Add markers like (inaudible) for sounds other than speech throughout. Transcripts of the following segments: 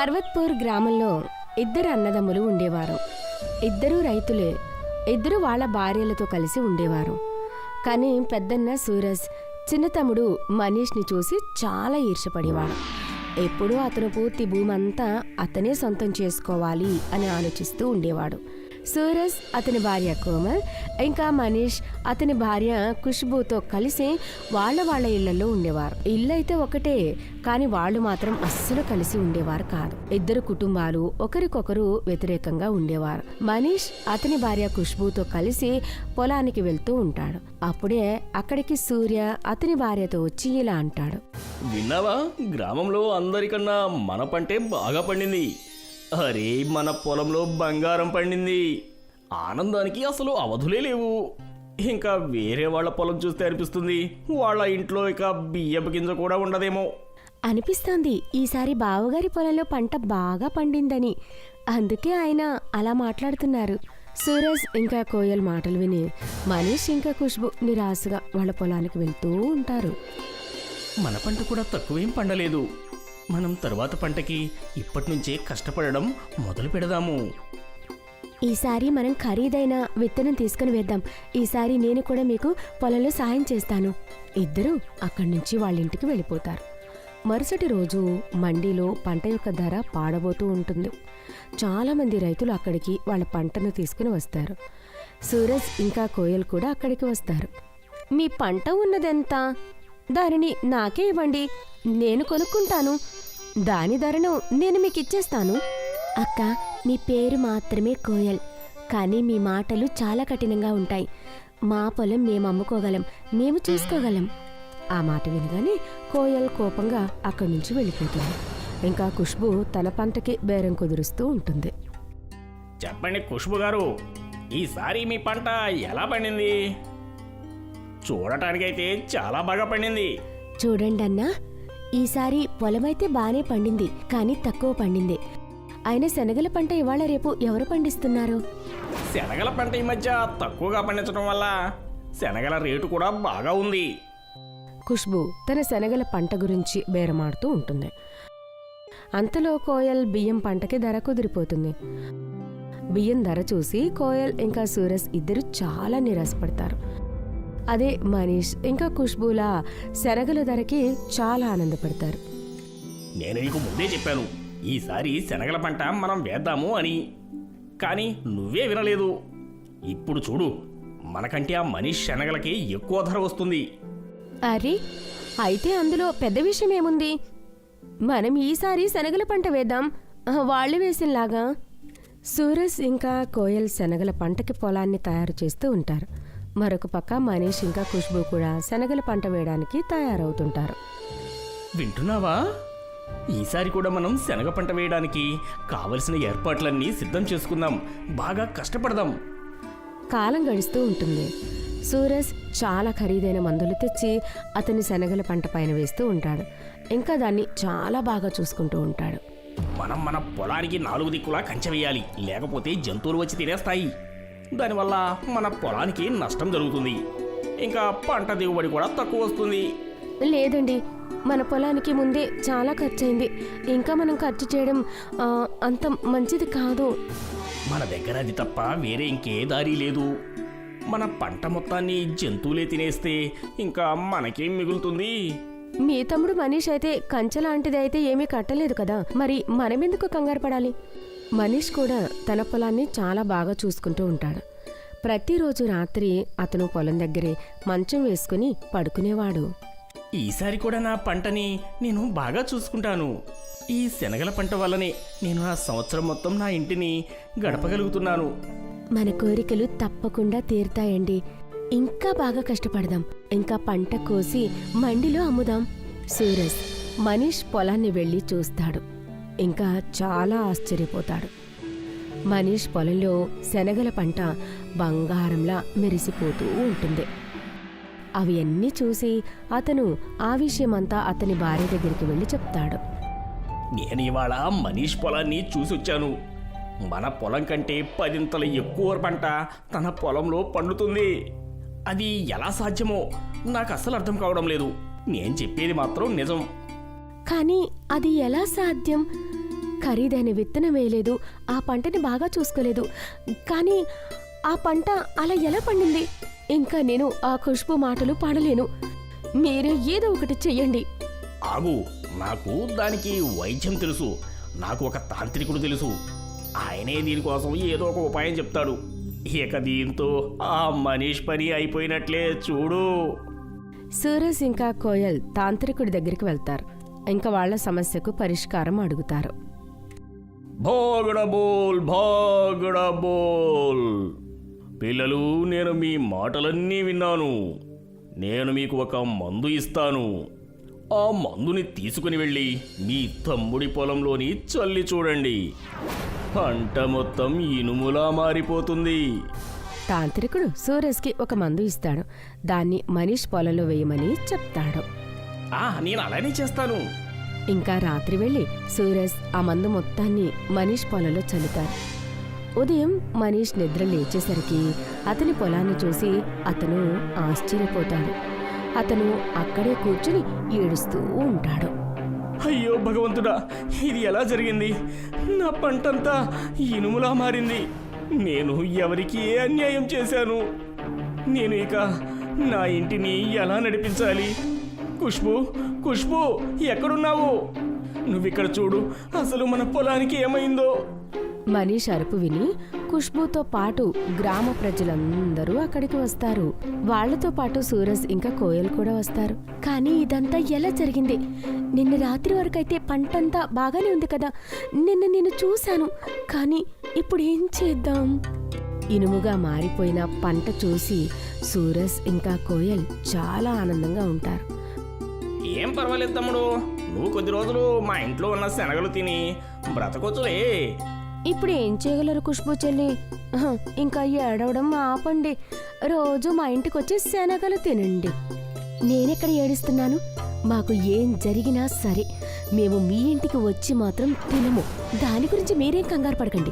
పర్వత్పూర్ గ్రామంలో ఇద్దరు అన్నదమ్ములు ఉండేవారు. ఇద్దరూ రైతులే ఇద్దరు వాళ్ళ భార్యలతో కలిసి ఉండేవారు. కానీ పెద్దన్న సూరజ్ చిన్న తమ్ముడు మనీష్ని చూసి చాలా ఈర్షపడేవాడు. ఎప్పుడూ అతను పూర్తి భూమంతా అతనే సొంతం చేసుకోవాలి అని ఆలోచిస్తూ ఉండేవాడు. సూరజ్ అతని భార్య కోమల్ ఇంకా మనీష్ అతని భార్య ఖుష్బూతో కలిసి వాళ్ళ వాళ్ళ ఇళ్ళలో ఉండేవారు. ఇల్లు అయితే ఒకటే కానీ వాళ్ళు మాత్రం అస్సలు కలిసి ఉండేవారు కాదు. ఇద్దరు కుటుంబాలు ఒకరికొకరు వ్యతిరేకంగా ఉండేవారు. మనీష్ అతని భార్య ఖుష్బూతో కలిసి పొలానికి వెళ్తూ ఉంటాడు. అప్పుడే అక్కడికి సూర్య అతని భార్యతో వచ్చి ఇలా అంటాడు. విన్నావా? గ్రామంలో అందరికన్నా మన పంటే బాగా పండింది. అరే మన పొలంలో బంగారం పండింది. ఆనందానికి అసలు అవధులే లేవు. ఇంకా వేరే వాళ్ళ పొలం చూస్తే అనిపిస్తుంది వాళ్ళ ఇంట్లో ఇక బియ్యపు గింజ కూడా ఉండదేమో. అనిపిస్తోంది ఈసారి బావగారి పొలంలో పంట బాగా పండిందని. అందుకే ఆయన అలా మాట్లాడుతున్నారు. సూరజ్ ఇంకా కోయల్ మాటలు విని మనీష్ ఇంకా ఖుష్బు నిరాశగా వాళ్ళ పొలానికి వెళ్తూ ఉంటారు. మన పంట కూడా తక్కువేం పండలేదు. మనం తరువాత పంటకి ఇప్పటి నుంచే కష్టపడడం మొదలు పెడదాము. ఈసారి మనం ఖరీదైన విత్తనం తీసుకుని వేద్దాం. ఈసారి నేను కూడా మీకు పొలంలో సాయం చేస్తాను. ఇద్దరూ అక్కడి నుంచి వాళ్ళ ఇంటికి వెళ్ళిపోతారు. మరుసటి రోజు మండీలో పంట యొక్క ధర పాడబోతూ ఉంటుంది. చాలామంది రైతులు అక్కడికి వాళ్ళ పంటను తీసుకుని వస్తారు. సూరజ్ ఇంకా కోయల్ కూడా అక్కడికి వస్తారు. మీ పంట ఉన్నదెంత? దానిని నాకే ఇవ్వండి. నేను కొనుక్కుంటాను. దాని ధరను నేను మీకు ఇచ్చేస్తాను అక్క మీ పేరు మాత్రమే కోయల్. కానీ మీ మాటలు చాలా కఠినంగా ఉంటాయి. మా పొలం మేము అమ్ముకోగలం మేము చూసుకోగలం. ఆ మాట వినగానే కోయల్ కోపంగా అక్కడి నుంచి వెళ్ళిపోతుంది. ఇంకా ఖుష్బు తన పంటకి బేరం కుదురుస్తూ ఉంటుంది. చెప్పండి ఖుష్బు గారు ఈసారి మీ పంట ఎలా పండింది? చూడటానికైతే చాలా బాగా పండింది. చూడండి అన్నా ఈసారి పొలమైతే బానే పండింది కానీ తక్కువ పండింది. అయినా శనగల పంట ఇవాళ రేపు ఎవరు పండిస్తున్నారు? శనగల పంట ఈ మధ్య తక్కువగా పండించడం వల్ల శనగల రేటు కూడా బాగా ఉంది. ఖుష్బు తన శనగల పంట గురించి బేరమాడుతూ ఉంటుంది. అంతలో కోయల్ బియ్యం పంటకి ధర కుదిరిపోతుంది. బియ్యం ధర చూసి కోయల్ ఇంకా సూరజ్ ఇద్దరు చాలా నిరాశపడతారు. అదే మనీష్. ఇంకా ఖుష్బులా శనగల ధరకి చాలా ఆనందపడతారు. నేను నీకు ముందే చెప్పాను ఈసారి శనగల పంట మనం వేద్దాము అని. కానీ నువ్వే వినలేదు. ఇప్పుడు చూడు మనకంటే ఆ మనీష్ శనగలకి ఎక్కువ ధర వస్తుంది. అరే అయితే అందులో పెద్ద విషయం ఏముంది? మనం ఈసారి శనగల పంట వేద్దాం. వాళ్ళు వేసినలాగా. సూరజ్ ఇంకా కోయల్ శనగల పంటకి పొలాన్ని తయారు చేస్తూ ఉంటారు. మరొక పక్క మనీష్ ఇంకా ఖుష్బు కూడా శనగల పంట వేయడానికి తయారవుతుంటారు. వింటున్నావా? ఈసారి కూడా మనం శనగ పంట వేయడానికి కావలసిన ఏర్పాట్లన్నీ సిద్ధం చేసుకుందాం. బాగా కష్టపడదాం. కాలం గడుస్తూ ఉంటుంది. సూరజ్ చాలా ఖరీదైన మందులు తెచ్చి అతని శనగల పంట పైన వేస్తూ ఉంటాడు. ఇంకా దాన్ని చాలా బాగా చూసుకుంటూ ఉంటాడు. మనం మన పొలానికి నాలుగు దిక్కులా కంచె వేయాలి. లేకపోతే జంతువులు వచ్చి తినేస్తాయి. దానివల్ల మన పొలానికి నష్టం జరుగుతుంది. ఇంకా పంట దిగుబడి కూడా తక్కువ వస్తుంది. లేదండి మన పొలానికి ముందే చాలా ఖర్చయింది. ఇంకా మనం ఖర్చు చేయడం ఆ, అంత మంచిది కాదు. మన దగ్గర అది తప్ప వేరే ఇంకే దారి లేదు. మన పంట మొత్తాన్ని జంతువులే తినేస్తే ఇంకా మనకేం మిగులుతుంది? మీ తమ్ముడు మనీష్ అయితే కంచె లాంటిది అయితే ఏమీ కట్టలేదు కదా. మరి మనమెందుకు కంగారు పడాలి? మనీష్ కూడా తన పొలాన్ని చాలా బాగా చూసుకుంటూ ఉంటాడు. ప్రతిరోజు రాత్రి అతను పొలం దగ్గరే మంచం వేసుకుని పడుకునేవాడు. ఈసారి కూడా నా పంటని నేను బాగా చూసుకుంటాను. ఈ శనగల పంట వల్లనే నేను నా సంవత్సరం మొత్తం నా ఇంటిని గడపగలుగుతున్నాను. మన కోరికలు తప్పకుండా తీరుతాయండి. ఇంకా బాగా కష్టపడదాం. ఇంకా పంట కోసి మండిలో అమ్ముదాం. సూరజ్ మనీష్ పొలాన్ని వెళ్ళి చూస్తాడు. ఇంకా చాలా ఆశ్చర్యపోతాడు. మనీష్ పొలంలో శనగల పంట బంగారంలా మెరిసిపోతూ ఉంటుంది. అవి అన్నీ చూసి అతను ఆ విషయమంతా అతని భార్య దగ్గరికి వెళ్ళి చెప్తాడు. నేను ఇవాళ మనీష్ పొలాన్ని చూసొచ్చాను. మన పొలం కంటే పదింతల ఎక్కువ పంట తన పొలంలో పండుతుంది. అది ఎలా సాధ్యమో నాకు అస్సలు అర్థం కావడం లేదు. నేను చెప్పేది మాత్రం నిజం. కానీ అది ఎలా సాధ్యం? ఖరీదైన విత్తనం వేయలేదు ఆ పంటని బాగా చూసుకోలేదు. కానీ ఆ పంట అలా ఎలా పండింది? ఇంకా నేను ఆ ఖుష్బు మాటలు పాడలేను. మీరే ఏదో ఒకటి చెయ్యండి. ఆగు నాకు దానికి వైద్యం తెలుసు. నాకు ఒక తాంత్రికుడు తెలుసు. ఆయనే దీనికోసం ఏదో ఒక ఉపాయం చెప్తాడు. ఇక దీంతో ఆ మనీష్ పని అయిపోయినట్లే చూడు. సూరజ్ ఇంకా కోయల్ తాంత్రికుడి దగ్గరికి వెళ్తారు. ఇంకా వాళ్ళ సమస్యకు పరిష్కారం అడుగుతారు. భాగడబోల్ భాగడబోల్ పిల్లలు నేను మీ మాటలన్నీ విన్నాను. నేను మీకు ఒక మందు ఇస్తాను. ఆ మందుని తీసుకుని వెళ్ళి మీ తమ్ముడి పొలంలోని చల్లి చూడండి. పంట మొత్తం ఇనుములా మారిపోతుంది. తాంత్రికుడు సూరజ్కి ఒక మందు ఇస్తాడు. దాన్ని మనీష్ పొలంలో వేయమని చెప్తాడు. నేను అలానే చేస్తాను. ఇంకా రాత్రి వెళ్ళి సూరజ్ ఆ మందు మొత్తాన్ని మనీష్ పొలంలో చల్లుతారు. ఉదయం మనీష్ నిద్ర లేచేసరికి అతని పొలాన్ని చూసి అతను ఆశ్చర్యపోతాడు. అతను అక్కడే కూర్చుని ఏడుస్తూ ఉంటాడు. అయ్యో భగవంతుడా ఇది ఎలా జరిగింది? నా పంటంతా ఇనుములా మారింది. నేను ఎవరికి ఏ అన్యాయం చేశాను? నేను ఇక నా ఇంటిని ఎలా నడిపించాలి? ఖుష్బు ఖుష్బు ఎక్కడున్నావు? నువ్విక్కడ చూడు అసలు మన పొలానికి ఏమైందో? మనీష్ అరుపు విని ఖుష్బూతో పాటు గ్రామ ప్రజలందరూ అక్కడికి వస్తారు. వాళ్ళతో పాటు సూరజ్ ఇంకా కోయల్ కూడా వస్తారు. కానీ ఇదంతా ఎలా జరిగింది? నిన్న రాత్రి వరకైతే పంటంతా బాగానే ఉంది కదా? నిన్న నేను చూశాను. కానీ ఇప్పుడు ఏం చేద్దాం? ఇనుముగా మారిపోయిన పంట చూసి సూరజ్ ఇంకా కోయల్ చాలా ఆనందంగా ఉంటారు. ఏం పర్వాలేదు తమ్ముడు. నువ్వు కొద్ది రోజులు మా ఇంట్లో ఉన్న శనగలు తిని బ్రతకొచ్చులే ఇప్పుడు ఏం చేయగలరు ఖుష్బూ చెల్లి? ఇంకా ఏడవడం ఆపండి. రోజు మా ఇంటికి వచ్చి శనగలు తినండి. నేనెక్కడ ఏడుస్తున్నాను? మాకు ఏం జరిగినా సరే మేము మీ ఇంటికి వచ్చి మాత్రం తినము. దాని గురించి మీరేం కంగారు పడకండి.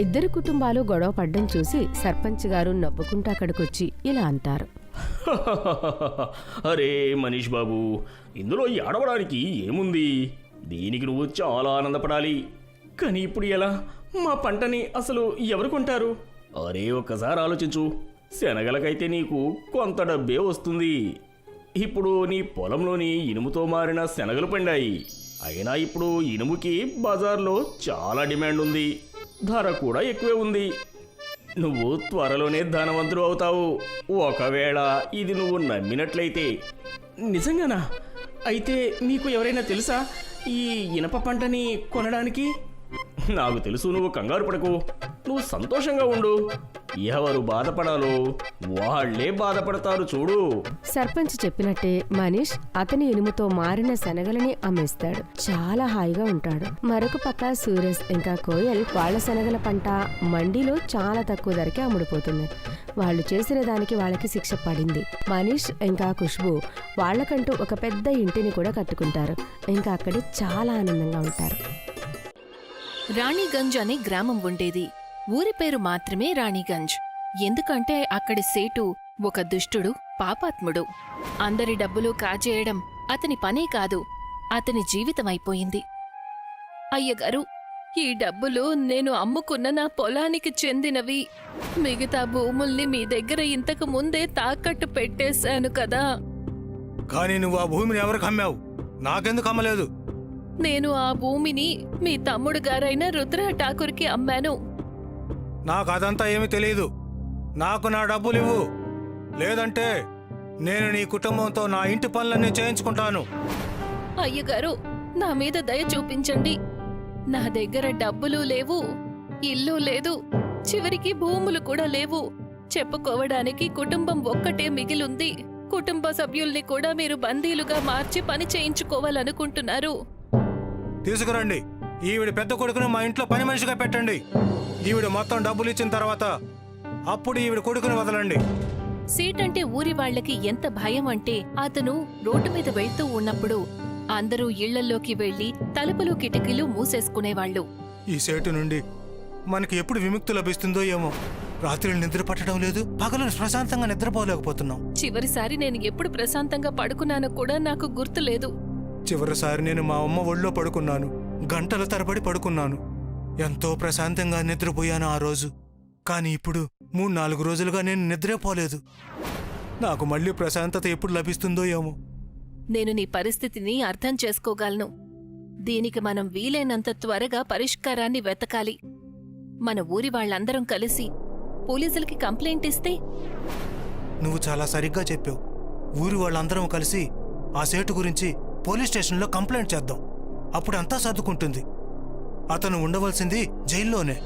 ఇద్దరు కుటుంబాలు గొడవ పడ్డం చూసి సర్పంచ్ గారు నవ్వుకుంటూ అక్కడికొచ్చి ఇలా అంటారు. (laughs) అరే మనీష్ బాబు ఇందులో ఏడవడానికి ఏముంది? దీనికి నువ్వు చాలా ఆనందపడాలి. కానీ ఇప్పుడు ఎలా? మా పంటని అసలు ఎవరు కొంటారు? అరే ఒక్కసారి ఆలోచించు. శనగలకైతే నీకు కొంత డబ్బే వస్తుంది. ఇప్పుడు నీ పొలంలోని ఇనుముతో మారిన శనగలు పండాయి. అయినా ఇప్పుడు ఇనుముకి బజార్లో చాలా డిమాండ్ ఉంది. ధర కూడా ఎక్కువే ఉంది. నువ్వు త్వరలోనే ధనవంతుడు అవుతావు. ఒకవేళ ఇది నువ్వు నమ్మినట్లయితే. నిజంగానా? అయితే మీకు ఎవరైనా తెలుసా? ఈ ఇనప పంటని కొనడానికి నాకు తెలుసు నువ్వు కంగారు పడకు. నువ్వు సంతోషంగా ఉండు. ఎవరు బాధపడాలో వాళ్ళే బాధపడతారు చూడు. సర్పంచ్ చెప్పినట్టే మనీష్ అతని ఇనుముతో మారిన శనగలని అమ్మేస్తాడు. చాలా హాయిగా ఉంటాడు. మరొక పక్క సూరజ్ ఇంకా కోయల్ వాళ్ళ శనగల పంట మండిలో చాలా తక్కువ ధరకే అమ్ముడుపోతుంది. వాళ్ళు చేసిన దానికి వాళ్ళకి శిక్ష పడింది. మనీష్ ఇంకా ఖుష్బు వాళ్ళకంటూ ఒక పెద్ద ఇంటిని కూడా కట్టుకుంటారు. ఇంకా అక్కడే చాలా ఆనందంగా ఉంటారు. రాణిగంజ్ అనే గ్రామం ఉండేది. ఊరి పేరు మాత్రమే రాణిగంజ్. ఎందుకంటే అక్కడి సేటు ఒక దుష్టుడు పాపాత్ముడు. అందరి డబ్బులు కాజేయడం అతని పనే కాదు అతని జీవితమైపోయింది. అయ్యగారు ఈ డబ్బులు నేను అమ్ముకున్న నా పొలానికి చెందినవి. మిగతా భూముల్ని మీ దగ్గర ఇంతకు ముందే తాకట్టు పెట్టేశాను కదా. కానీ నువ్వు ఆ భూమిని ఎవరికి అమ్మావు? నాకెందుకు అమ్మలేదు? నేను ఆ భూమిని మీ తమ్ముడు గారైన రుద్ర ఠాకూర్కి అమ్మాను. నాకు అదంతా ఏమీ తెలియదు నాకు నా డబ్బులు ఇవ్వు లేదంటే నేను నీ కుటుంబంతో నా ఇంటి పనులన్నీ చేయించుకుంటాను. అయ్యగారు నా మీద దయ చూపించండి. నా దగ్గర డబ్బులు లేవు ఇల్లు లేదు చివరికి భూములు కూడా లేవు. చెప్పుకోవడానికి కుటుంబం ఒక్కటే మిగిలుంది. కుటుంబ సభ్యుల్ని కూడా మీరు బందీలుగా మార్చి పని చేయించుకోవాలనుకుంటున్నారు. తీసుకురండి. ఈవిడ పెద్ద కొడుకును మా ఇంట్లో పని మనిషిగా పెట్టండి. ఈవిడ మొత్తం డబ్బులు ఇచ్చిన తర్వాత అప్పుడు ఈవిడ కొడుకుని వదలండి. సీట్ అంటే ఊరి వాళ్ళకి ఎంత భయం అంటే అతను రోడ్డు మీద వెళ్తూ ఉన్నప్పుడు అందరూ ఇళ్ళల్లోకి వెళ్ళి తలుపులు కిటికీలు మూసేసుకునేవాళ్ళు. ఈ సేటు నుండి మనకి ఎప్పుడు విముక్తి లభిస్తుందో ఏమో. రాత్రులు నిద్ర పట్టడం లేదు. పగలు ప్రశాంతంగా నిద్రపోలేకపోతున్నాం. చివరిసారి నేను ఎప్పుడు ప్రశాంతంగా పడుకున్నానో కూడా నాకు గుర్తులేదు. చివరిసారి నేను మా అమ్మ ఒళ్ళో పడుకున్నాను. గంటల తరబడి పడుకున్నాను. ఎంతో ప్రశాంతంగా నిద్రపోయాను ఆ రోజు. కానీ ఇప్పుడు మూడు నాలుగు రోజులుగా నేను నిద్రపోలేదు నాకు మళ్ళీ ప్రశాంతత ఎప్పుడు లభిస్తుందో ఏమో. నేను నీ పరిస్థితిని అర్థం చేసుకోగలను. దీనికి మనం వీలైనంత త్వరగా పరిష్కారాన్ని వెతకాలి. మన ఊరి వాళ్ళందరం కలిసి పోలీసులకి కంప్లైంట్ ఇస్తే? నువ్వు చాలా సరిగ్గా చెప్పావు. ఊరి వాళ్ళందరం కలిసి ఆ సేటు గురించి పోలీస్ స్టేషన్లో కంప్లైంట్ చేద్దాం. అప్పుడు అంతా సర్దుకుంటుంది. అతను ఉండవలసింది జైల్లోనే.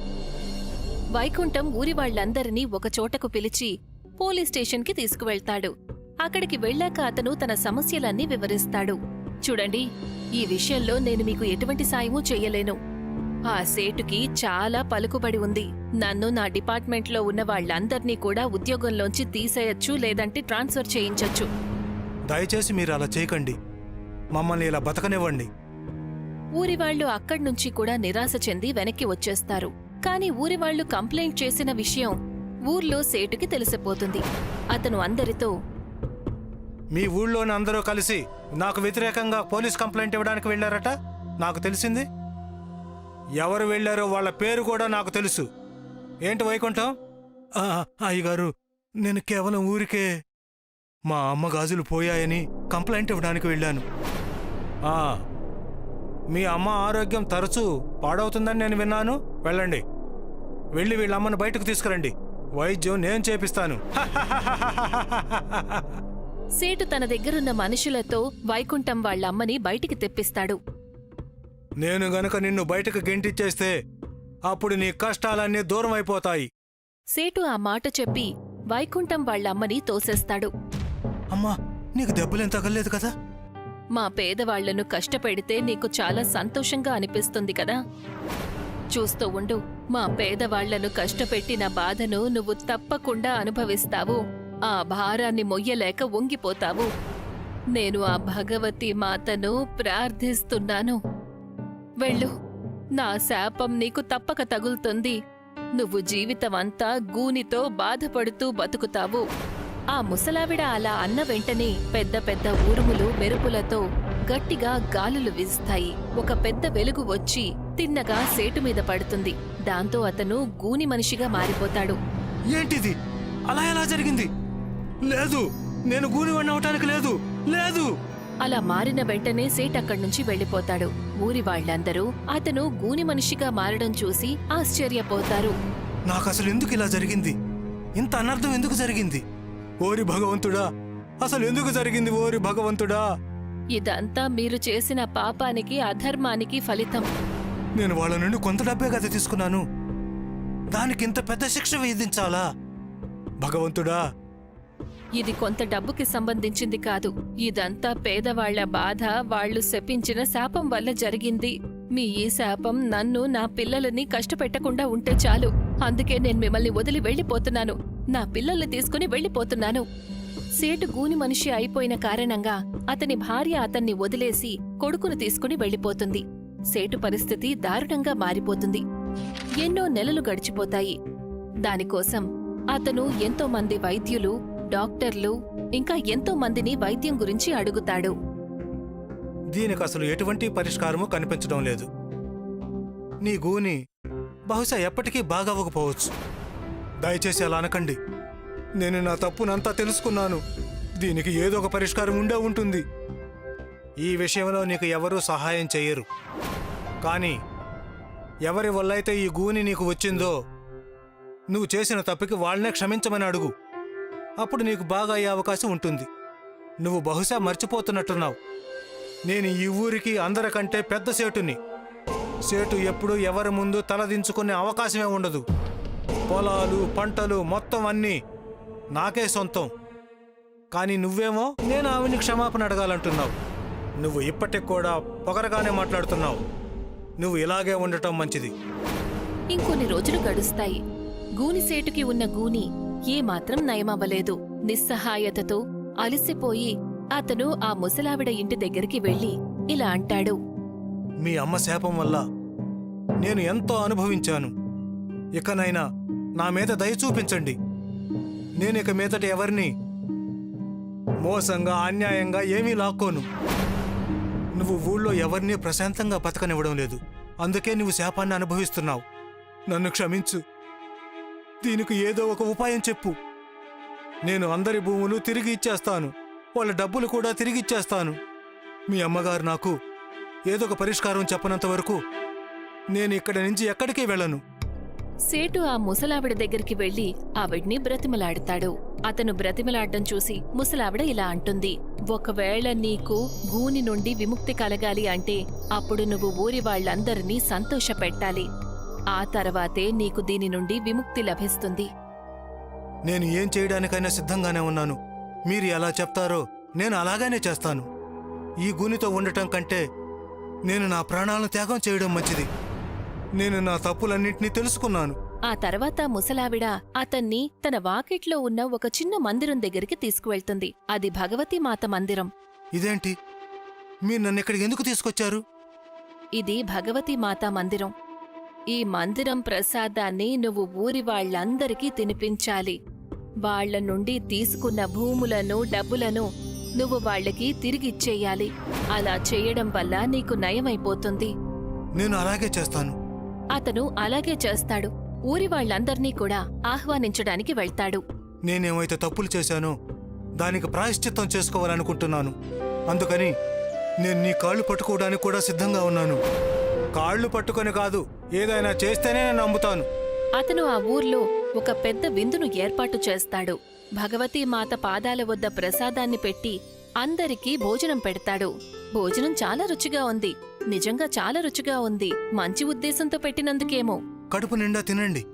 వైకుంఠం ఊరి వాళ్ళందరినీ ఒక చోటకు పిలిచి పోలీస్ స్టేషన్కి తీసుకువెళ్తాడు. అక్కడికి వెళ్ళాక అతను తన సమస్యలన్నీ వివరిస్తాడు. చూడండి ఈ విషయంలో నేను మీకు ఎటువంటి సాయమూ చెయ్యలేను ఆ సేటుకి చాలా పలుకుబడి ఉంది. నన్ను నా డిపార్ట్మెంట్లో ఉన్న వాళ్ళందర్నీ కూడా ఉద్యోగంలోంచి తీసేయొచ్చు లేదంటే ట్రాన్స్ఫర్ చేయించొచ్చు. దయచేసి మీరు అలా చేయకండి. మమ్మల్ని ఇలా బతకనివ్వండి. ఊరి వాళ్ళు అక్కడ్నుంచి కూడా నిరాశ చెంది వెనక్కి వచ్చేస్తారు. కాని ఊరి వాళ్ళు కంప్లైంట్ చేసిన విషయం ఊర్లో సేటుకి తెలిసిపోతుంది. అతను అందరితో మీ ఊళ్ళోని అందరూ కలిసి నాకు వ్యతిరేకంగా పోలీస్ కంప్లైంట్ ఇవ్వడానికి వెళ్ళారట? నాకు తెలిసింది? ఎవరు వెళ్ళారో వాళ్ళ పేరు కూడా నాకు తెలుసు. ఏంటి వైకుంఠం? అయ్యగారు నేను కేవలం ఊరికే మా అమ్మ గాజులు పోయాయని కంప్లైంట్ ఇవ్వడానికి వెళ్ళాను. మీ అమ్మ ఆరోగ్యం తరచూ పాడవుతుందని నేను విన్నాను. వెళ్ళండి. వెళ్ళి వీళ్ళ అమ్మను బయటకు తీసుకురండి. వైద్యం నేను చేపిస్తాను. (laughs) సేటు తన దగ్గరున్న మనుషులతో వైకుంఠం వాళ్ళమ్మని బయటికి తెప్పిస్తాడు. నేను గనక నిన్ను బయటకు గెంటిచ్చేస్తే అప్పుడు నీ కష్టాలన్నీ దూరం అయిపోతాయి సేటు ఆ మాట చెప్పి వైకుంఠం వాళ్ళమ్మని తోసేస్తాడు. అమ్మా నీకు దెబ్బలేం తగలేదు కదా? మా పేదవాళ్ళను కష్టపెడితే నీకు చాలా సంతోషంగా అనిపిస్తుంది కదా? చూస్తూ ఉండు మా పేదవాళ్ళను కష్టపెట్టిన బాధను నువ్వు తప్పకుండా అనుభవిస్తావు. ఆ భారాన్ని మొయ్యలేక వంగిపోతావు నేను ఆ భగవతి మాతను ప్రార్థిస్తున్నాను. వెళ్ళు నా శాపం నీకు తప్పక తగులుతుంది. నువ్వు జీవితమంతా గూనితో బాధపడుతూ బతుకుతావు. ఆ ముసలావిడ అలా అన్న వెంటనే పెద్ద పెద్ద ఉరుములు మెరుపులతో గట్టిగా గాలులు వీస్తాయి. ఒక పెద్ద వెలుగు వచ్చి తిన్నగా సేటు మీద పడుతుంది. దాంతో అతను గూని మనిషిగా మారిపోతాడు. ఏంటిది? అలా ఎలా జరిగింది? లేదు నేను గూనివాడిని అవటానికి లేదు లేదు! అలా మారిన వెంటనే సేట్ అక్కడి నుంచి వెళ్ళిపోతాడు ఊరి వాళ్ళందరూ అతను గూని మనిషిగా మారడం చూసి ఆశ్చర్యపోతారు. నాకు అసలు ఎందుకు ఇలా జరిగింది? ఇంత అనర్థం ఎందుకు జరిగింది? ఓరి భగవంతుడా అసలు ఎందుకు జరిగింది ఓరి భగవంతుడా? ఇదంతా మీరు చేసిన పాపానికి అధర్మానికి ఫలితం. నేను వాళ్ళ నుండి కొంత డబ్బే కదా తీసుకున్నాను. దానికి ఇంత పెద్ద శిక్ష విధించాలా? భగవంతుడా! ఇది కొంత డబ్బుకి సంబంధించింది కాదు. ఇదంతా పేదవాళ్ళ బాధ వాళ్ళు శపించిన శాపం వల్ల జరిగింది. మీ ఈ శాపం నన్ను నా పిల్లలని కష్టపెట్టకుండా ఉంటే చాలు. అందుకే నేను మిమ్మల్ని వదిలి వెళ్ళిపోతున్నాను. నా పిల్లల్ని తీసుకుని వెళ్ళిపోతున్నాను. సేటు గూని మనిషి అయిపోయిన కారణంగా అతని భార్య అతన్ని వదిలేసి కొడుకును తీసుకుని వెళ్ళిపోతుంది. సేటు పరిస్థితి దారుణంగా మారిపోతుంది. ఎన్నో నెలలు గడిచిపోతాయి. దానికోసం అతను ఎంతో మంది వైద్యులు డాక్టర్లు ఇంకా ఎంతో మందిని వైద్యం గురించి అడుగుతాడు. దీనికి అసలు ఎటువంటి పరిష్కారము కనిపించడం లేదు. నీ గూని బహుశా ఎప్పటికీ బాగవ్వకపోవచ్చు. దయచేసి అలా అనకండి. నేను నా తప్పునంతా తెలుసుకున్నాను. దీనికి ఏదో ఒక పరిష్కారం ఉండే ఉంటుంది. ఈ విషయంలో నీకు ఎవరూ సహాయం చెయ్యరు. కానీ ఎవరి వల్ల అయితే ఈ గూని నీకు వచ్చిందో నువ్వు చేసిన తప్పుకి వాళ్ళనే క్షమించమని అడుగు. అప్పుడు నీకు బాగా అయ్యే అవకాశం ఉంటుంది. నువ్వు బహుశా మర్చిపోతున్నట్టున్నావు. నేను ఈ ఊరికి అందరికంటే పెద్ద సేటుని. సేటు ఎప్పుడు ఎవరి ముందు తలదించుకునే అవకాశమే ఉండదు. పొలాలు పంటలు మొత్తం అన్నీ నాకే సొంతం. కానీ నువ్వేమో నేను ఆవిని క్షమాపణ అడగాలంటున్నావు. నువ్వు ఇప్పటికి కూడా పొగరగానే మాట్లాడుతున్నావు. నువ్వు ఇలాగే ఉండటం మంచిది. ఇంకొన్ని రోజులు గడుస్తాయి. గూనిసేటుకి ఉన్న గూని ఏమాత్రం నయమవ్వలేదు. నిస్సహాయతతో అలసిపోయి అతను ఆ ముసలావిడ ఇంటి దగ్గరికి వెళ్ళి ఇలా అంటాడు. మీ అమ్మ శాపం వల్ల నేను ఎంతో అనుభవించాను. ఇకనైనా నా మీద దయ చూపించండి. నేను ఇక మీదట ఎవరిని మోసంగా అన్యాయంగా ఏమీ లాక్కోను. నువ్వు ఊళ్ళో ఎవరిని ప్రశాంతంగా బతకనివ్వడం లేదు. అందుకే నువ్వు శాపాన్ని అనుభవిస్తున్నావు. నన్ను క్షమించు. దీనికి ఏదో ఒక ఉపాయం చెప్పు. నేను అందరి భూములు తిరిగి ఇచ్చేస్తాను. వాళ్ళ డబ్బులు కూడా తిరిగి ఇచ్చేస్తాను. మీ అమ్మగారు నాకు ఏదో ఒక పరిష్కారం చెప్పనంత వరకు నేను ఇక్కడి నుంచి ఎక్కడికి వెళ్ళను. సేటు ఆ ముసలావిడ దగ్గరికి వెళ్ళి ఆవిడ్ని బ్రతిమలాడతాడు. అతను బ్రతిమలాడ్డం చూసి ముసలావిడ ఇలా అంటుంది ఒకవేళ నీకు గూని నుండి విముక్తి కలగాలి అంటే అప్పుడు నువ్వు ఊరి వాళ్ళందరినీ సంతోషపెట్టాలి. ఆ తర్వాతే నీకు దీని నుండి విముక్తి లభిస్తుంది. నేను ఏం చేయడానికైనా సిద్ధంగానే ఉన్నాను. మీరు ఎలా చెప్తారో నేను అలాగానే చేస్తాను. ఈ గూనితో ఉండటం కంటే నేను నా ప్రాణాలను త్యాగం చేయడం మంచిది. నేను నా తప్పులన్నింటినీ తెలుసుకున్నాను. ఆ తర్వాత ముసలావిడ అతన్ని తన వాకిట్లో ఉన్న ఒక చిన్న మందిరం దగ్గరికి తీసుకువెళ్తుంది. అది భగవతి మాత మందిరం. ఇదేంటి? మీరు నన్ను ఇక్కడికి ఎందుకు తీసుకొచ్చారు? ఇది భగవతి మాతా మందిరం. ఈ మందిరం ప్రసాదాన్ని నువ్వు ఊరి వాళ్ళందరికీ తినిపించాలి. వాళ్ళ నుండి తీసుకున్న భూములను డబ్బులను నువ్వు వాళ్ళకి తిరిగిచ్చేయాలి అలా చేయడం వల్ల నీకు నయమైపోతుంది. నేను అలాగే చేస్తాను. అతను అలాగే చేస్తాడు. ఊరి వాళ్ళందర్నీ కూడా ఆహ్వానించడానికి వెళ్తాడు. నేనేమైతే తప్పులు చేశానో దానికి ప్రాయశ్చిత్తం చేసుకోవాలనుకుంటున్నాను. అందుకని నేను నీ కాళ్ళు పట్టుకోవడానికి కూడా సిద్ధంగా ఉన్నాను. కాళ్ళు పట్టుకొని కాదు ఏదైనా చేస్తేనే నేను నమ్ముతాను. అతను ఆ ఊర్లో ఒక పెద్ద విందును ఏర్పాటు చేస్తాడు. భగవతీ మాత పాదాల వద్ద ప్రసాదాన్ని పెట్టి అందరికీ భోజనం పెడతాడు. భోజనం చాలా రుచిగా ఉంది. నిజంగా చాలా రుచిగా ఉంది. మంచి ఉద్దేశంతో పెట్టినందుకేమో. కడుపు నిండా తినండి.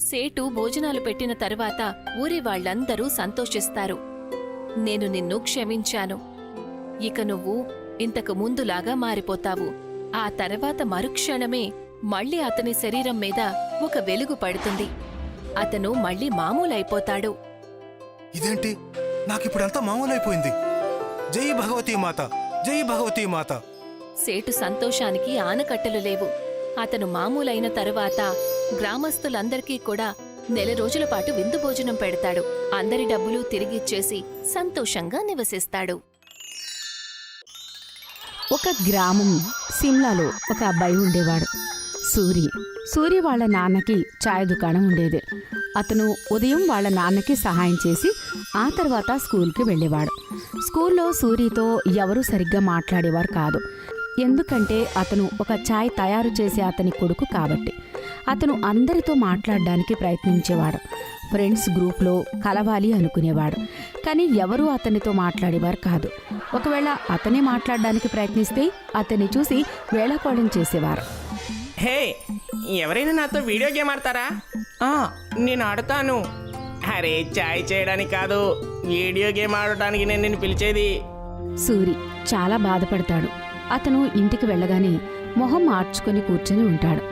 సేటు భోజనాలు పెట్టిన తరువాత ఊరి వాళ్ళందరూ సంతోషిస్తారు. నేను నిన్ను క్షమించాను. ఇక నువ్వు ఇంతకు ముందులాగా మారిపోతావు. ఆ తర్వాత మరుక్షణమే మళ్ళీ అతని శరీరం మీద ఒక వెలుగు పడుతుంది. అతను మళ్ళీ మామూలైపోతాడు. ఇదేంటి? నాకిప్పుడంతా మామూలైపోయింది. జై భగవతీ మాత జై భగవతీ మాత. సేటు సంతోషానికి ఆనకట్టలు లేవు. అతను మామూలైన తరువాత గ్రామస్తులందరికీ కూడా నెల రోజుల పాటు విందు భోజనం పెడతాడు. అందరి డబ్బులు తిరిగిచ్చేసి సంతోషంగా నివసిస్తాడు. ఒక గ్రామం సిమ్లాలో ఒక అబ్బాయి ఉండేవాడు. సూరి సూరి వాళ్ళ నాన్నకి చాయ్ దుకాణం ఉండేది. అతను ఉదయం వాళ్ళ నాన్నకి సహాయం చేసి ఆ తర్వాత స్కూల్కి వెళ్ళేవాడు. స్కూల్లో సూరితో ఎవరూ సరిగ్గా మాట్లాడేవారు కాదు. ఎందుకంటే అతను ఒక ఛాయ్ తయారు చేసే అతని కొడుకు కాబట్టి. అతను అందరితో మాట్లాడడానికి ప్రయత్నించేవాడు. ఫ్రెండ్స్ గ్రూప్లో కలవాలి అనుకునేవాడు. కానీ ఎవరూ అతనితో మాట్లాడేవారు కాదు. ఒకవేళ అతనే మాట్లాడడానికి ప్రయత్నిస్తే అతన్ని చూసి వేళకోళం చేసేవారు. హే ఎవరైనా నాతో వీడియో గేమ్ ఆడతారా? ఆ, నేను ఆడతాను. అరే చాయ్ చేయడానికి కాదు. వీడియో గేమ్ ఆడటానికి నేను నిన్ను పిలిచేది. సూరి చాలా బాధపడతాడు. అతను ఇంటికి వెళ్ళగానే మొహం మార్చుకొని కూర్చుని ఉంటాడు.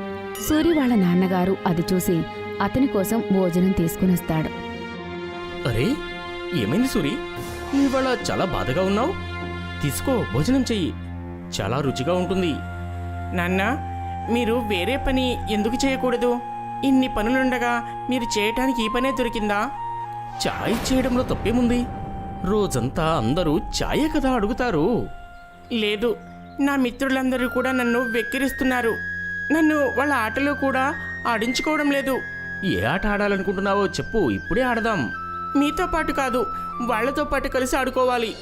సూరి వాళ్ళ నాన్నగారు అది చూసి అతని కోసం భోజనం తీసుకునొస్తాడు అరే ఏమైంది సూరి? ఇవాళ చాలా బాధగా ఉన్నావు. తీసుకో భోజనం చెయ్యి. చాలా రుచిగా ఉంటుంది. నాన్న మీరు వేరే పని ఎందుకు చేయకూడదు? ఇన్ని పనులుండగా మీరు చేయటానికి ఈ పనే దొరికిందా? చాయ్ చేయడంలో తప్పేముంది? రోజంతా అందరూ చాయే కదా అడుగుతారు. లేదు నా మిత్రులందరూ కూడా నన్ను వెక్కిరిస్తున్నారు. నన్ను వాళ్ళ ఆటలో కూడా ఆడించుకోవడం లేదు. ఏ ఆట ఆడాలనుకుంటున్నావో చెప్పు ఇప్పుడే ఆడదాం. మీతో పాటు కాదు వాళ్ళతో పాటు కలిసి ఆడుకోవాలి.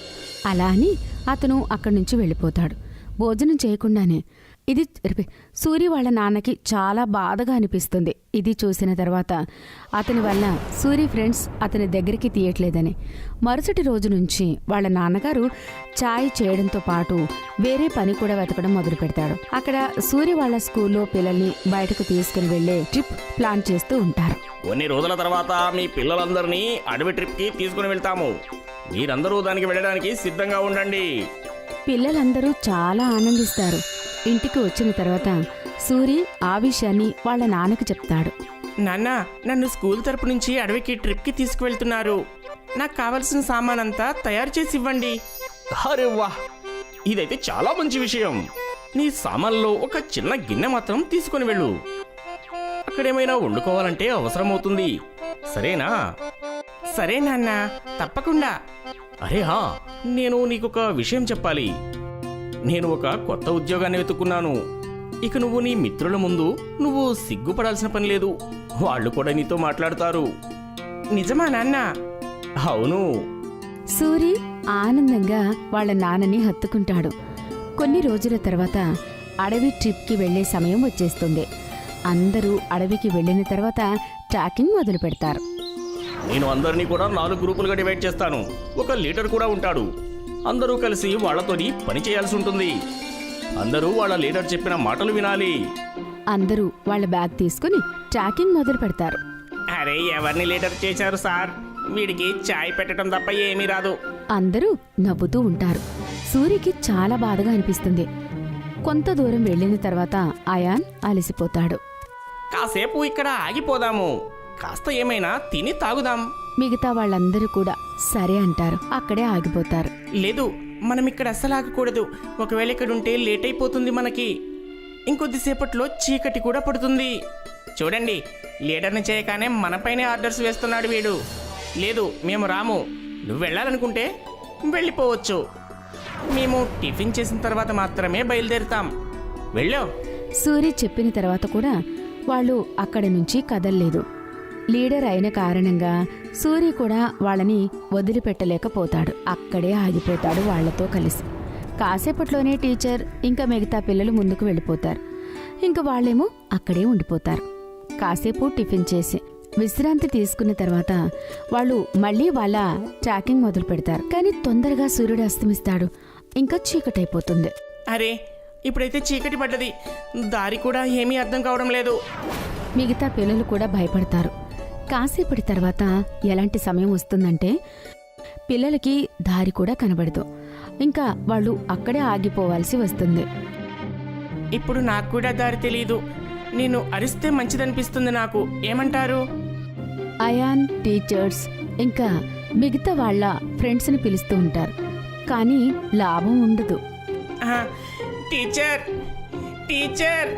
అలా అని అతను అక్కడి నుంచి వెళ్ళిపోతాడు. భోజనం చేయకుండానే ఇది సూరి వాళ్ళ నాన్నకి చాలా బాధగా అనిపిస్తుంది. ఇది చూసిన తర్వాత అతని వల్ల సూరి ఫ్రెండ్స్ అతని దగ్గరికి తీయట్లేదని. మరుసటి రోజు నుంచి వాళ్ళ నాన్నగారు చాయ్ చేయడంతో పాటు వేరే పని కూడా వెతకడం మొదలు పెడతాడు అక్కడ సూరి వాళ్ళ స్కూల్లో పిల్లల్ని బయటకు తీసుకుని వెళ్ళే ట్రిప్ ప్లాన్ చేస్తూ ఉంటారు. కొన్ని రోజుల తర్వాత మీ పిల్లలందరినీ అడవి ట్రిప్కి తీసుకుని వెళ్తాము. మీరందరూ దానికి వెళ్ళడానికి సిద్ధంగా ఉండండి. పిల్లలందరూ చాలా ఆనందిస్తారు. ఇంటికి వచ్చిన తర్వాత సూరి ఆ విషయాన్ని వాళ్ళ నాన్నకి చెప్తాడు. నాన్న నన్ను స్కూల్ తరపు నుంచి అడవికి ట్రిప్కి తీసుకువెళ్తున్నారు. నాకు కావలసిన సామాన్ అంతా తయారు చేసి ఇవ్వండి. అరే వాహ్! ఇదైతే చాలా మంచి విషయం. నీ సామాన్లో ఒక చిన్న గిన్నె మాత్రం తీసుకొని వెళ్ళు. అక్కడేమైనా వండుకోవాలంటే అవసరమవుతుంది. సరేనా? సరే నాన్న తప్పకుండా. అరే హా! నేను నీకొక విషయం చెప్పాలి. నేను ఒక కొత్త ఉద్యోగాన్ని వెతుక్కున్నాను. ఇక నువ్వు నీ మిత్రుల ముందు నువ్వు సిగ్గుపడాల్సిన పని లేదు. వాళ్ళు కూడా నీతో మాట్లాడతారు. నిజమా నాన్న? అవును. సూరి ఆనందంగా వాళ్ళ నాన్నని హత్తుకుంటాడు. కొన్ని రోజుల తర్వాత అడవి ట్రిప్కి వెళ్ళే సమయం వచ్చేస్తుంది. అందరూ అడవికి వెళ్ళిన తర్వాత ట్రాకింగ్ మొదలు పెడతారు. నేను అందరినీ కూడా నాలుగు గ్రూపులుగా డివైడ్ చేస్తాను. ఒక లీడర్ కూడా ఉంటాడు. అందరూ కలిసి వాళ్ళతోని పని చేయాల్సి ఉంటుంది. అందరూ వాళ్ళ లీడర్ చెప్పిన మాటలు వినాలి. అందరూ వాళ్ళ బ్యాగ్ తీసుకుని ట్రాకింగ్ మొదలు పెడతారు. అరే ఎవరిని లీడర్ చేశారు సార్? వీడికి చాయ్ పెట్టడం తప్ప ఏమీ రాదు. అందరూ నవ్వుతూ ఉంటారు. సూరికి చాలా బాధగా అనిపిస్తుంది. కొంత దూరం వెళ్ళిన తర్వాత అయాన్ అలసిపోతాడు. కాసేపు ఇక్కడ ఆగిపోదాము. కాస్త ఏమైనా తిని తాగుదాం. మిగతా వాళ్ళందరూ కూడా సరే అంటారు. అక్కడే ఆగిపోతారు. లేదు మనం ఇక్కడ అస్సలు ఆగకూడదు ఒకవేళ ఇక్కడ ఉంటే లేట్ అయిపోతుంది మనకి. ఇంకొద్దిసేపట్లో చీకటి కూడా పడుతుంది. చూడండి లీడర్ని చేయగానే మనపైనే ఆర్డర్స్ వేస్తున్నాడు వీడు. లేదు మేము రాము. నువ్వు వెళ్ళాలనుకుంటే వెళ్ళిపోవచ్చు. మేము టిఫిన్ చేసిన తర్వాత మాత్రమే బయలుదేరుతాం. వెళ్ళావు సూరి చెప్పిన తర్వాత కూడా వాళ్ళు అక్కడి నుంచి కదల్లేదు. లీడర్ అయిన కారణంగా సూరి కూడా వాళ్ళని వదిలిపెట్టలేకపోతాడు. అక్కడే ఆగిపోతాడు వాళ్ళతో కలిసి. కాసేపట్లోనే టీచర్ ఇంకా మిగతా పిల్లలు ముందుకు వెళ్ళిపోతారు. ఇంకా వాళ్ళేమో అక్కడే ఉండిపోతారు. కాసేపు టిఫిన్ చేసి విశ్రాంతి తీసుకున్న తర్వాత వాళ్ళు మళ్ళీ వాళ్ళ ట్రాకింగ్ మొదలు పెడతారు. కానీ తొందరగా సూర్యుడు అస్తమిస్తాడు. ఇంకా చీకటైపోతుంది. అరే ఇప్పుడైతే చీకటి పడ్డది. దారి కూడా ఏమీ అర్థం కావడం లేదు. మిగతా పిల్లలు కూడా భయపడతారు. కాసేపటి తర్వాత ఎలాంటి సమయం వస్తుందంటే పిల్లలకి దారి కూడా కనబడదు. ఇంకా వాళ్ళు అక్కడే ఆగిపోవాల్సి వస్తుంది. ఇప్పుడు నాకు కూడా దారి తెలియదు నేను అరిస్తే మంచిదనిపిస్తుంది నాకు. ఏమంటారు? అయాన్ టీచర్స్ ఇంకా మిగతా వాళ్ళ ఫ్రెండ్స్ని పిలుస్తూ ఉంటారు. కానీ లాభం ఉండదు. టీచర్! టీచర్!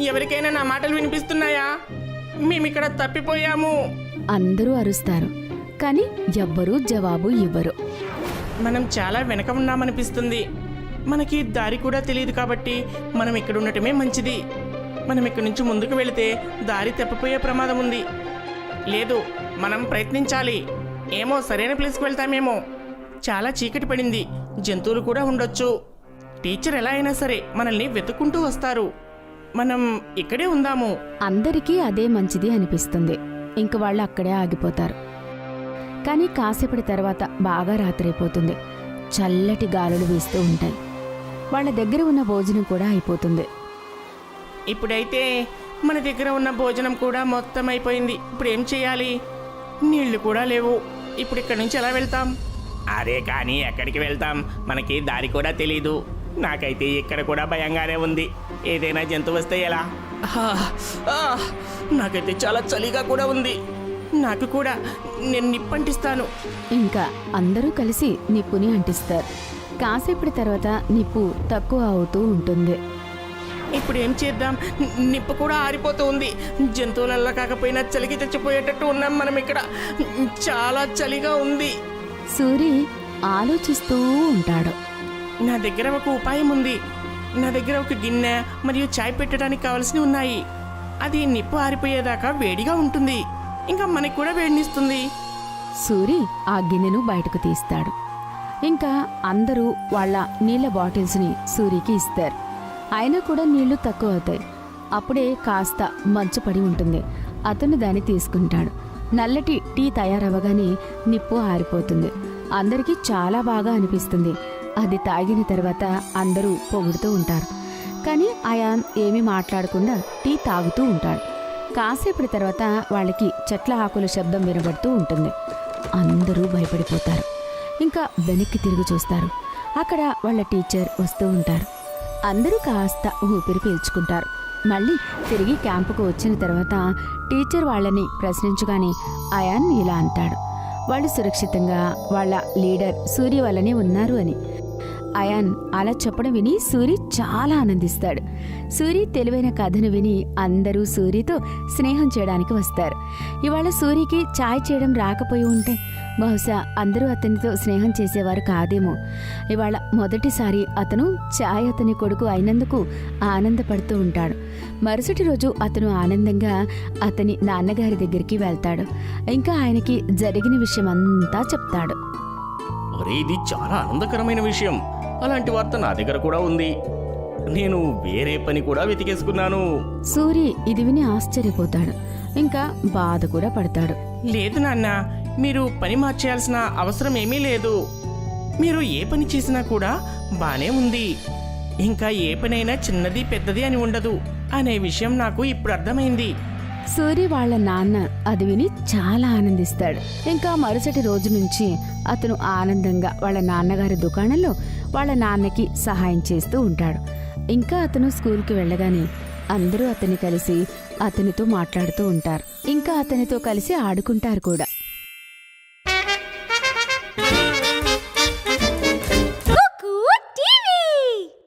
ఎవరికైనా నా మాటలు వినిపిస్తున్నాయా? మేమిక్కడ తప్పిపోయాము. అందరూ అరుస్తారు కానీ ఎవ్వరూ జవాబు ఇవ్వరు. మనం చాలా వెనక ఉన్నామనిపిస్తుంది. మనకి దారి కూడా తెలియదు కాబట్టి మనం ఇక్కడ ఉండటమే మంచిది. మనం ఇక్కడి నుంచి ముందుకు వెళితే దారి తప్పిపోయే ప్రమాదం ఉంది. లేదు మనం ప్రయత్నించాలి. ఏమో సరైన ప్లేస్కి వెళ్తామేమో. చాలా చీకటి పడింది. జంతువులు కూడా ఉండొచ్చు. టీచర్ ఎలా అయినా సరే మనల్ని వెతుక్కుంటూ వస్తారు. మనం ఇక్కడే ఉందాము. అందరికీ అదే మంచిది అనిపిస్తుంది. ఇంక వాళ్ళు అక్కడే ఆగిపోతారు. కానీ కాసేపటి తర్వాత బాగా రాత్రైపోతుంది. చల్లటి గాలులు వీస్తూ ఉంటాయి. వాళ్ళ దగ్గర ఉన్న భోజనం కూడా అయిపోతుంది. ఇప్పుడైతే మన దగ్గర ఉన్న భోజనం కూడా మొత్తం అయిపోయింది. ఇప్పుడు ఏం చేయాలి? నీళ్ళు కూడా లేవు. ఇప్పుడు ఇక్కడ నుంచి ఎలా వెళ్తాం? అరే కానీ ఎక్కడికి వెళ్తాం? మనకి దారి కూడా తెలీదు. నాకైతే ఇక్కడ కూడా భయంగానే ఉంది. ఏదైనా జంతువు వస్తే ఎలా? నాకైతే చాలా చలిగా కూడా ఉంది. నాకు కూడా నేను నిప్పంటిస్తాను. ఇంకా అందరూ కలిసి నిప్పుని అంటిస్తారు. కాసేపటి తర్వాత నిప్పు తక్కువ అవుతూ ఉంటుంది. ఇప్పుడు ఏం చేద్దాం? నిప్పు కూడా ఆరిపోతూ ఉంది. జంతువులల్లా కాకపోయినా చలికి చచ్చిపోయేటట్టు ఉన్నాం మనం ఇక్కడ. చాలా చలిగా ఉంది. సూరి ఆలోచిస్తూ ఉంటాడు. నా దగ్గర ఒక ఉపాయం ఉంది. నా దగ్గర ఒక గిన్నె మరియు చాయ్ పెట్టడానికి కావలసినవి ఉన్నాయి. అది నిప్పు ఆరిపోయేదాకా వేడిగా ఉంటుంది. ఇంకా మనకి కూడా వేడినిస్తుంది. సూరి ఆ గిన్నెను బయటకు తీస్తాడు. ఇంకా అందరూ వాళ్ళ నీళ్ళ బాటిల్స్ని సూరికి ఇస్తారు. అయినా కూడా నీళ్ళు తక్కువ అవుతాయి. అప్పుడే కాస్త మంచు పడి ఉంటుంది. అతను దాన్ని తీసుకుంటాడు. నల్లటి టీ తయారవ్వగానే నిప్పు ఆరిపోతుంది. అందరికీ చాలా బాగా అనిపిస్తుంది. అది తాగిన తర్వాత అందరూ పొగుడుతూ ఉంటారు. కానీ అయాన్ ఏమీ మాట్లాడకుండా టీ తాగుతూ ఉంటాడు. కాసేపటి తర్వాత వాళ్ళకి చెట్ల ఆకుల శబ్దం వినబడుతూ ఉంటుంది. అందరూ భయపడిపోతారు. ఇంకా వెనక్కి తిరిగి చూస్తారు. అక్కడ వాళ్ళ టీచర్ వస్తూ ఉంటారు. అందరూ కాస్త ఊపిరి పీల్చుకుంటారు. మళ్ళీ తిరిగి క్యాంపుకు వచ్చిన తర్వాత టీచర్ వాళ్ళని ప్రశ్నించగానే అయాన్ ఇలా అంటాడు. వాళ్ళు సురక్షితంగా వాళ్ళ లీడర్ సూర్య వల్లనే ఉన్నారు అని. అయాన్ అలా చెప్పడం విని సూరి చాలా ఆనందిస్తాడు. సూరి తెలివైన కథను విని అందరూ సూరితో స్నేహం చేయడానికి వస్తారు. ఇవాళ సూరికి ఛాయ్ చేయడం రాకపోయి ఉంటే బహుశా అందరూ అతనితో స్నేహం చేసేవారు కాదేమో. ఇవాళ మొదటిసారి అతను ఛాయ్ అతని కొడుకు అయినందుకు ఆనందపడుతూ ఉంటాడు. మరుసటి రోజు అతను ఆనందంగా అతని నాన్నగారి దగ్గరికి వెళ్తాడు. ఇంకా ఆయనకి జరిగిన విషయం అంతా చెప్తాడు. ఒరే ఇది చాలా ఆనందకరమైన విషయం. అలాంటి వార్త నా దగ్గర కూడా ఉంది. నేను వేరే పని కూడా వెతికేసుకున్నాను. సూరి ఇది విని ఆశ్చర్యపోతాడు. ఇంకా బాధ కూడా పడతాడు. లేదు నాన్న మీరు పని మార్చేయాల్సిన అవసరం ఏమీ లేదు. మీరు ఏ పని చేసినా కూడా బానే ఉంది. ఇంకా ఏ పనైనా చిన్నది పెద్దది అని ఉండదు. అనే విషయం నాకు ఇప్పుడు అర్థమైంది. సూరి వాళ్ళ నాన్న అది విని చాలా ఆనందిస్తాడు. ఇంకా మరుసటి రోజు నుంచి అతను ఆనందంగా వాళ్ళ నాన్నగారి దుకాణంలో వాళ్ళ నాన్నకి సహాయం చేస్తూ ఉంటాడు. ఇంకా అతను స్కూల్కి వెళ్ళగానే అందరూ అతన్ని కలిసి అతనితో మాట్లాడుతూ ఉంటారు. ఇంకా అతనితో కలిసి ఆడుకుంటారు కూడా.